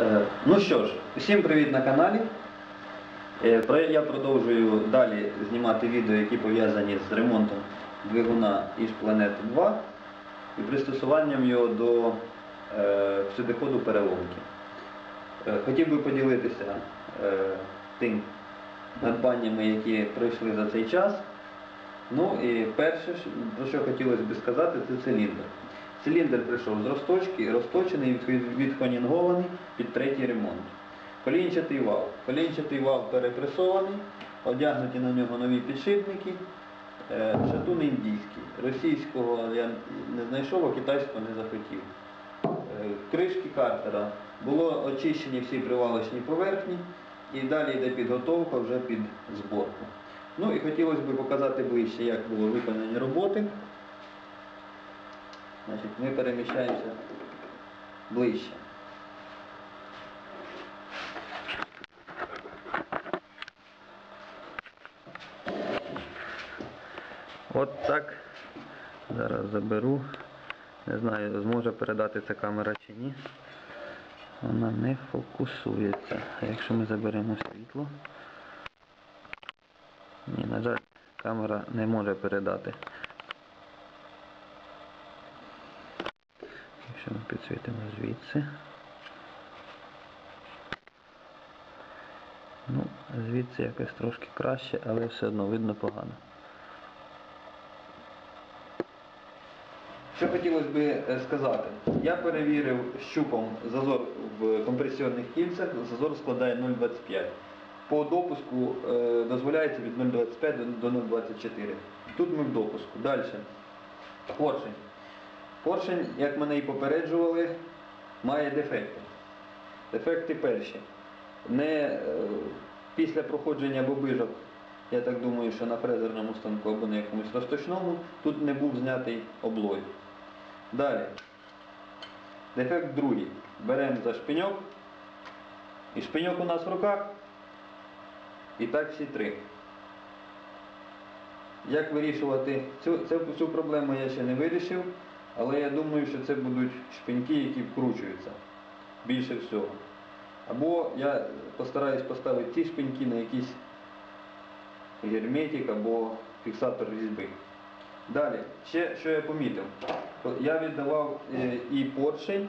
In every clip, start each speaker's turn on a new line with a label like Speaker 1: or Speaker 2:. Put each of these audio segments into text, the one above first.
Speaker 1: Е, Ну що ж, всім привіт на каналі. Е, Я продовжую далі знімати відео, які пов'язані з ремонтом двигуна із планети 2 і пристосуванням його до е, всюдиходу переломки. Хотів би поділитися тим надбаннями, які пройшли за цей час. Ну і перше, про що хотілося б сказати, це циліндр. Циліндр прийшов з розточки, розточений, відхонінгований під третій ремонт. Колінчатий вал. Колінчатий вал перепресований, одягнуті на нього нові підшипники. Е, Шатун індійський. Російського я не знайшов, а китайського не захотів. Е, Кришки картера. Було очищені всі привалочні поверхні і далі йде підготовка вже під зборку. Ну і хотілося б показати ближче, як було виконані роботи. Значить, ми переміщаємося ближче. От так. Зараз заберу. Не знаю, зможе передати ця камера чи ні. Вона не фокусується. А якщо ми заберемо світло. Ні, на жаль, камера не може передати. Якщо ми підсвітимо звідси. Ну, звідси якось трошки краще, але все одно видно погано. Що хотілося би е, сказати? Я перевірив щупом зазор в компресіонних кільцях, зазор складає 0,25. По допуску е, дозволяється від 0,25 до 0,24. Тут ми в допуску. Далі. Поршень. Поршень, як мене і попереджували, має дефекти. Дефекти перші. Не е, після проходження бобижок, я так думаю, що на фрезерному станку або на якомусь розточному, тут не був знятий облой. Далі. Дефект другий. Беремо за шпиньок. І шпиньок у нас в руках. І так всі три. Як вирішувати цю, цю, цю проблему я ще не вирішив, але я думаю, що це будуть шпиньки, які вкручуються більше всього. Або я постараюсь поставити ці шпиньки на якийсь герметик або фіксатор різьби. Далі, ще що я помітив. Я віддавав е, і поршень,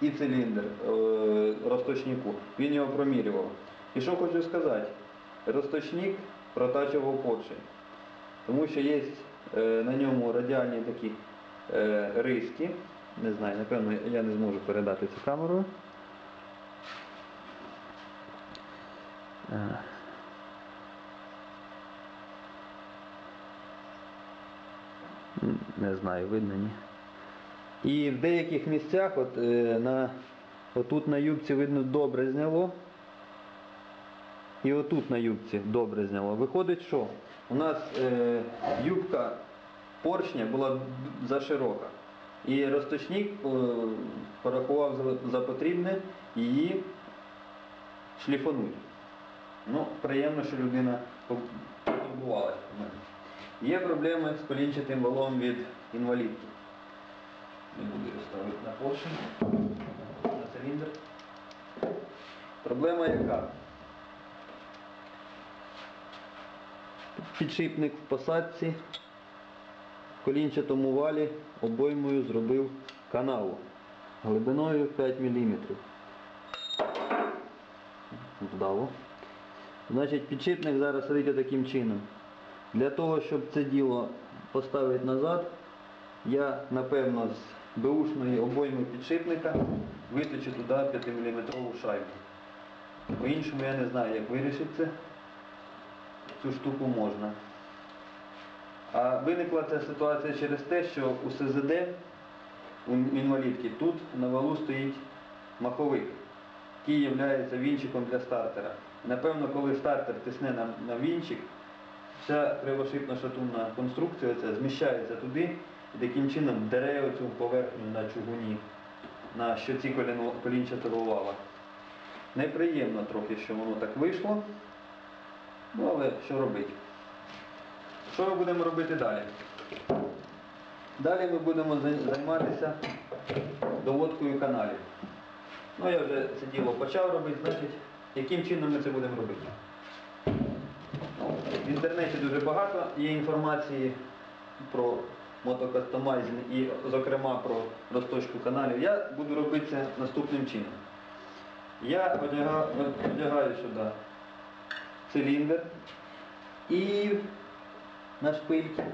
Speaker 1: і циліндр е, розточнику. Він його промірював. І що хочу сказати, розточник протачував поршень. Тому що є е, на ньому радіальні такі риски. Не знаю, напевно, я не зможу передати цю камеру. Е. Не знаю, видно ні. І в деяких місцях, от, е, на, отут на юбці видно добре зняло. І отут на юбці добре зняло. Виходить, що у нас е, юбка поршня була заширока. І розточник е, порахував за, потрібне її шліфануть. Ну, приємно, що людина потурбувалася про мене. Є проблеми з колінчатим валом від інвалідки. Не буду його ставити на поршень, на циліндр. Проблема яка? Підшипник в посадці в колінчатому валі обоймою зробив канаву глибиною 5 мм. Вдало. Значить, підшипник зараз сидить таким чином. Для того, щоб це діло поставити назад, я напевно з беушної обойми підшипника виточу туди 5-мм шайбу. По-іншому я не знаю, як вирішити це. Цю штуку можна. А виникла ця ситуація через те, що у СЗД, у інвалідки, тут на валу стоїть маховик, який є вінчиком для стартера. Напевно, коли стартер тисне на, на вінчик, вся кривошипна шатунна конструкція ця зміщається туди і таким чином дере оцю поверхню на чугуні, на щоці колінчатого вала. Неприємно трохи, що воно так вийшло. Ну, але що робити? Що ми будемо робити далі? Далі ми будемо займатися доводкою каналів. Ну я вже це діло почав робити, значить, яким чином ми це будемо робити? В інтернеті дуже багато є інформації про мотокастомайзинг і, зокрема, про розточку каналів. Я буду робити це наступним чином. Я одягаю, одягаю сюди циліндр і на шпильки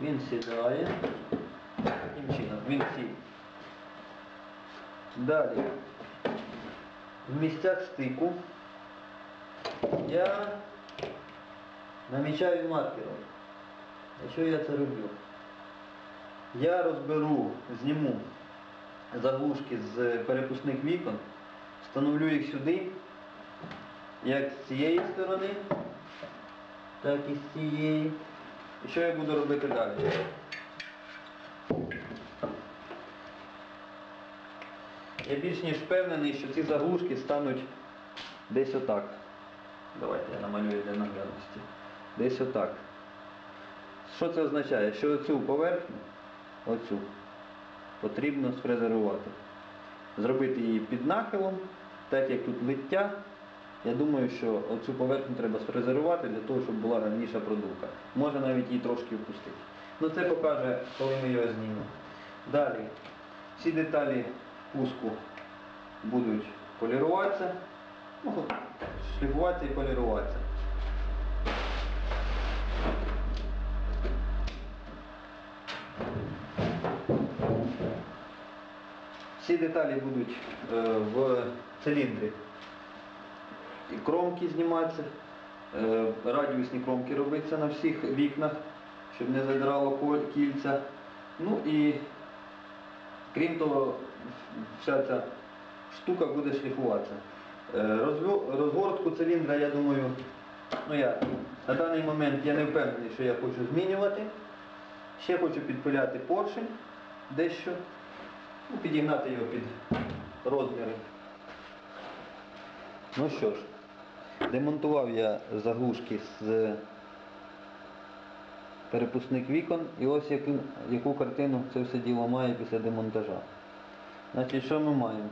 Speaker 1: він сідає. Таким чином, він сів. Далі в місцях стику я намічаю маркером. А що я це роблю? Я розберу, зніму заглушки з перепускних вікон, встановлю їх сюди, як з цієї сторони, так і з цієї. І що я буду робити далі? Я більш ніж впевнений, що ці заглушки стануть десь отак. Давайте я намалюю для наглядності. Десь отак. Що це означає? Що оцю поверхню, оцю, потрібно сфрезерувати. Зробити її під нахилом, так як тут лиття. Я думаю, що оцю поверхню треба сфрезерувати для того, щоб була равніша продувка. Може навіть її трошки впустити. Ну це покаже, коли ми його знімемо. Далі. Всі деталі пуску будуть поліруватися. Ну, шліфуватися і поліруватися. Всі деталі будуть е, в циліндрі. Кромки зніматися, е, радіусні кромки робиться на всіх вікнах, щоб не задирало кільця. Ну і крім того, вся ця штука буде шліфуватися. Е, Розгортку циліндра, я думаю, ну я на даний момент я не впевнений, що я хочу змінювати. Ще хочу підпиляти поршень дещо, ну, підігнати його під розміри. Ну що ж, демонтував я заглушки з перепускних вікон і ось яку, яку картину це все діло має після демонтажа. Значить, що ми маємо?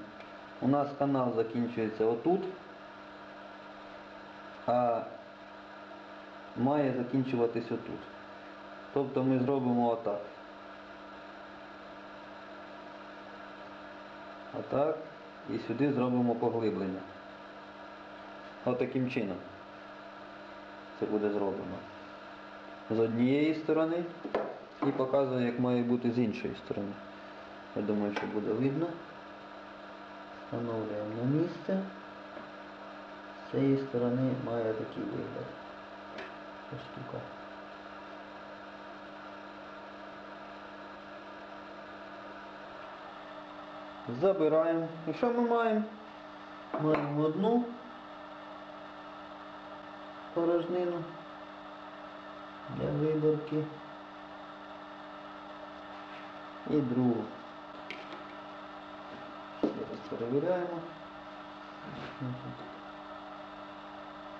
Speaker 1: У нас канал закінчується отут, а має закінчуватись отут. Тобто ми зробимо отак. Отак. І сюди зробимо поглиблення. Отаким чином. Це буде зроблено. З однієї сторони і показую, як має бути з іншої сторони. Я думаю, що буде видно. Встановлюємо на місце. З цієї сторони має такий вигляд. Ця штука. Забираємо. І що ми маємо? Маємо одну порожнину для виборки і другу. Ще перевіряємо.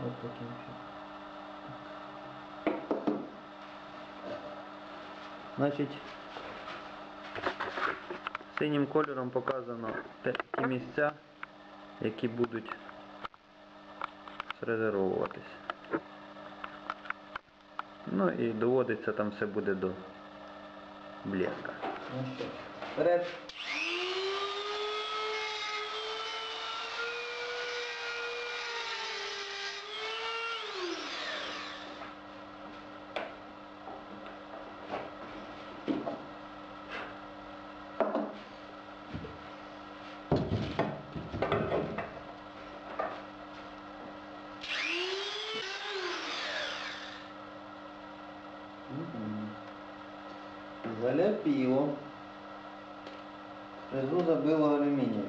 Speaker 1: Ось таким. Значить, синім кольором показано ті місця, які будуть срезервуватись. Ну і доводиться там все буде до блеска. Ну що, вперед. Заляпило. Фрезу забило алюмінієм.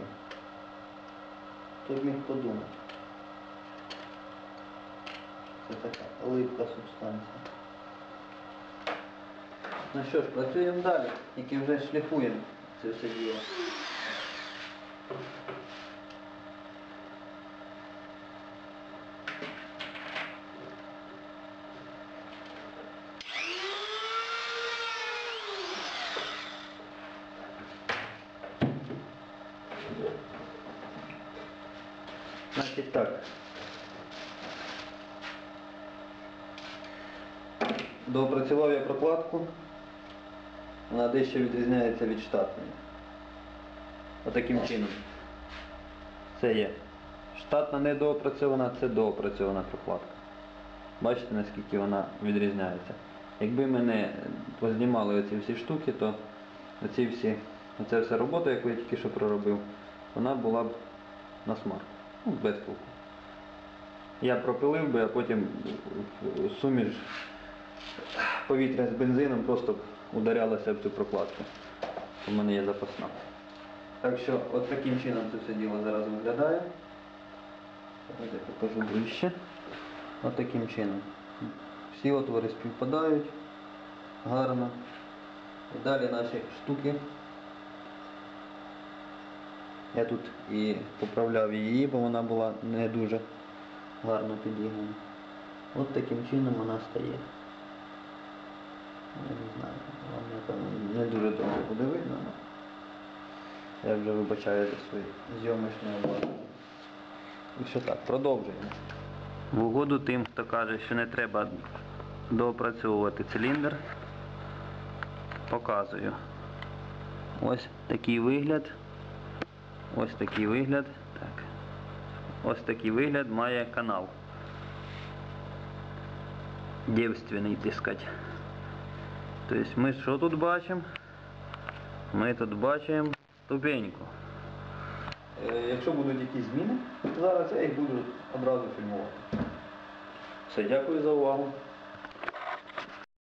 Speaker 1: Хто б міг подумати. Це така липка субстанція. Ну що ж, працюємо далі, тільки вже шліфуємо це все діло. Значить так. Доопрацював я прокладку. Вона дещо відрізняється від штатної. Отаким чином. Це є. Штатна недоопрацьована, це доопрацьована прокладка. Бачите, наскільки вона відрізняється. Якби ми не познімали оці всі штуки, то оці всі, оця вся робота, яку я тільки що проробив, вона була б на смарку. Ну, без толку. Я пропилив би, а потім суміш повітря з бензином просто ударялося в цю прокладку. У мене є запасна. Так що от таким чином це все діло зараз виглядає. Зараз я покажу ближче. От таким чином. Всі отвори співпадають гарно. І далі наші штуки. Я тут і поправляв її, бо вона була не дуже гарно підігнана. От таким чином вона стає. Я не знаю, вам не дуже добре буде видно, але я вже вибачаю за свої зйомочні обладнання. І що так, продовжуємо. В угоду тим, хто каже, що не треба доопрацьовувати циліндр, показую. Ось такий вигляд. Ось такий вигляд. Так. Ось такий вигляд має канал. Девственний, так сказати. Тобто ми що тут бачимо? Ми тут бачимо ступеньку. Е, Якщо будуть якісь зміни, зараз я їх буду одразу фільмувати. Все, дякую за увагу.